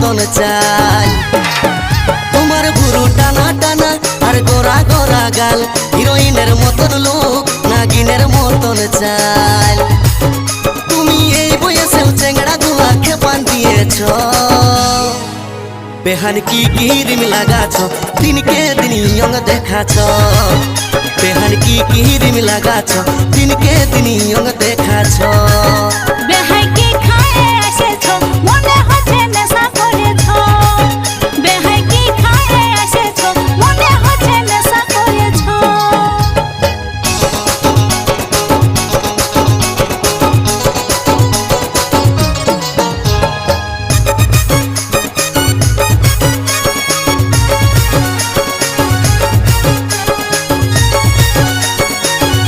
মতন চাই। তোমার ভুরু টানা টানা আর গোরা গোরা গাল, হিরোইনের মতন লোক, নাগিনের মতন চাল। তুমি এই বয়সেও চেংড়া গুলা খেপান দিয়েছ। বেহান কি কিরিম লাগাছ, দিনকে দিন ইয়ং দেখাছ। বেহান কি কিরিম লাগাছ, দিনকে দিন ইয়ং দেখা